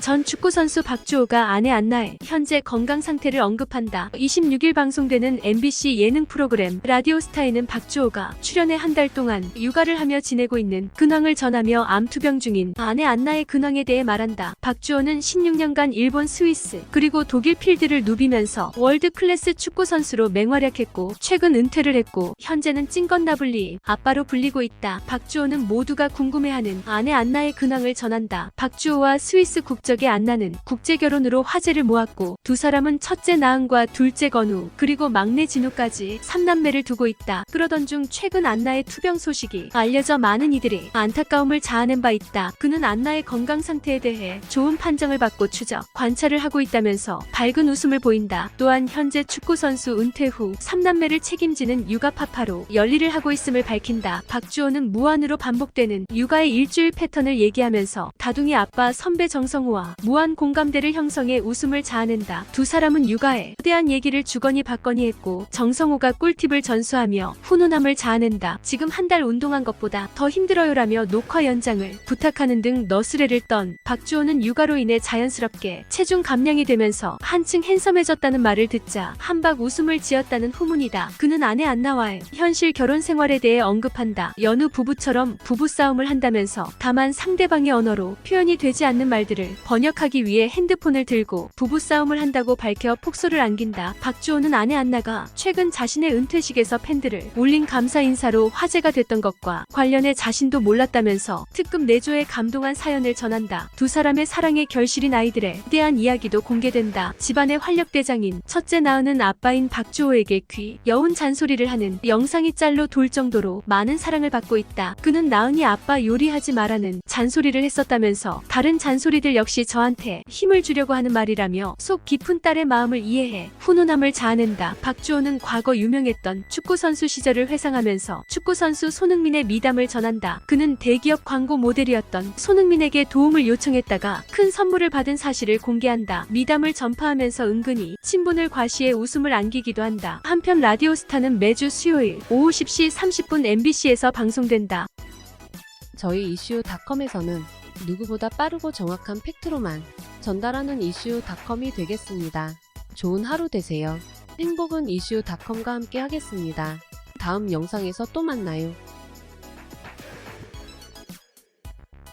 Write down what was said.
전 축구선수 박주호가 아내 안나의 현재 건강 상태를 언급한다. 26일 방송되는 MBC 예능 프로그램 라디오스타에는 박주호가 출연해 한 달 동안 육아를 하며 지내고 있는 근황을 전하며 암투병 중인 아내 안나의 근황에 대해 말한다. 박주호는 16년간 일본 스위스 그리고 독일 필드를 누비면서 월드 클래스 축구 선수로 맹활약했고 최근 은퇴를 했고 현재는 찐건 나블리 아빠로 불리고 있다. 박주호는 모두가 궁금해하는 아내 안나의 근황을 전한다. 박주호와 스위스 국적 의 안나는 국제 결혼으로 화제를 모았고 두 사람은 첫째 나은과 둘째 건우 그리고 막내 진우까지 3남매를 두고 있다. 그러던 중 최근 안나의 투병 소식이 알려져 많은 이들이 안타까움을 자아낸 바 있다. 그는 안나의 건강 상태에 대해 좋은 판정을 받고 추적, 관찰을 하고 있다면서 밝은 웃음을 보인다. 또한 현재 축구 선수 은퇴 후 3남매를 책임지는 육아 파파로 열일을 하고 있음을 밝힌다. 박주호는 무한으로 반복되는 육아의 일주일 패턴을 얘기하면서 다둥이 아빠 선배 정성우와 무한 공감대를 형성해 웃음을 자아낸다. 두 사람은 육아에 대한 얘기를 주거니 받거니 했고 정성우가 꿀팁을 전수하며 훈훈함을 자아낸다. 지금 한 달 운동한 것보다 더 힘들어요라며 녹화 연장을 부탁하는 등 너스레를 떤 박주호는 육아로 인해 자연스럽게 체중 감량이 되면서 한층 핸섬해졌다는 말을 듣자 한박 웃음을 지었다는 후문이다. 그는 아내 안나와의 현실 결혼 생활에 대해 언급한다. 여느 부부처럼 부부싸움을 한다면서 다만 상대방의 언어로 표현이 되지 않는 말들을 번역하기 위해 핸드폰을 들고 부부싸움을 한다고 밝혀 폭소를 안긴다. 박주호는 아내 안나가 최근 자신의 은퇴식에서 팬들을 올린 감사 인사로 화제가 됐던 것과 관련해 자신도 몰랐다면서 특급 내조에 감동한 사연을 전한다. 두 사람의 사랑의 결실인 아이들에 대한 이야기도 공개된다. 집안의 활력대장인 첫째 나은은 아빠인 박주호에게 귀, 여운 잔소리를 하는 영상이 짤로 돌 정도로 많은 사랑을 받고 있다. 그는 나은이 아빠 요리하지 말라는 잔소리를 했었다면서 다른 잔소리들 역시 저한테 힘을 주려고 하는 말이라며 속 깊은 딸의 마음을 이해해 훈훈함을 자아낸다. 박주호는 과거 유명했던 축구선수 시절을 회상하면서 축구선수 손흥민의 미담을 전한다. 그는 대기업 광고 모델이었던 손흥민에게 도움을 요청했다가 큰 선물을 받은 사실을 공개한다. 미담을 전파하면서 은근히 친분을 과시해 웃음을 안기기도 한다. 한편 라디오스타는 매주 수요일 오후 10시 30분 MBC에서 방송된다. 저희 이슈닷컴에서는 누구보다 빠르고 정확한 팩트로만 전달하는 이슈닷컴이 되겠습니다. 좋은 하루 되세요. 행복은 이슈닷컴과 함께 하겠습니다. 다음 영상에서 또 만나요.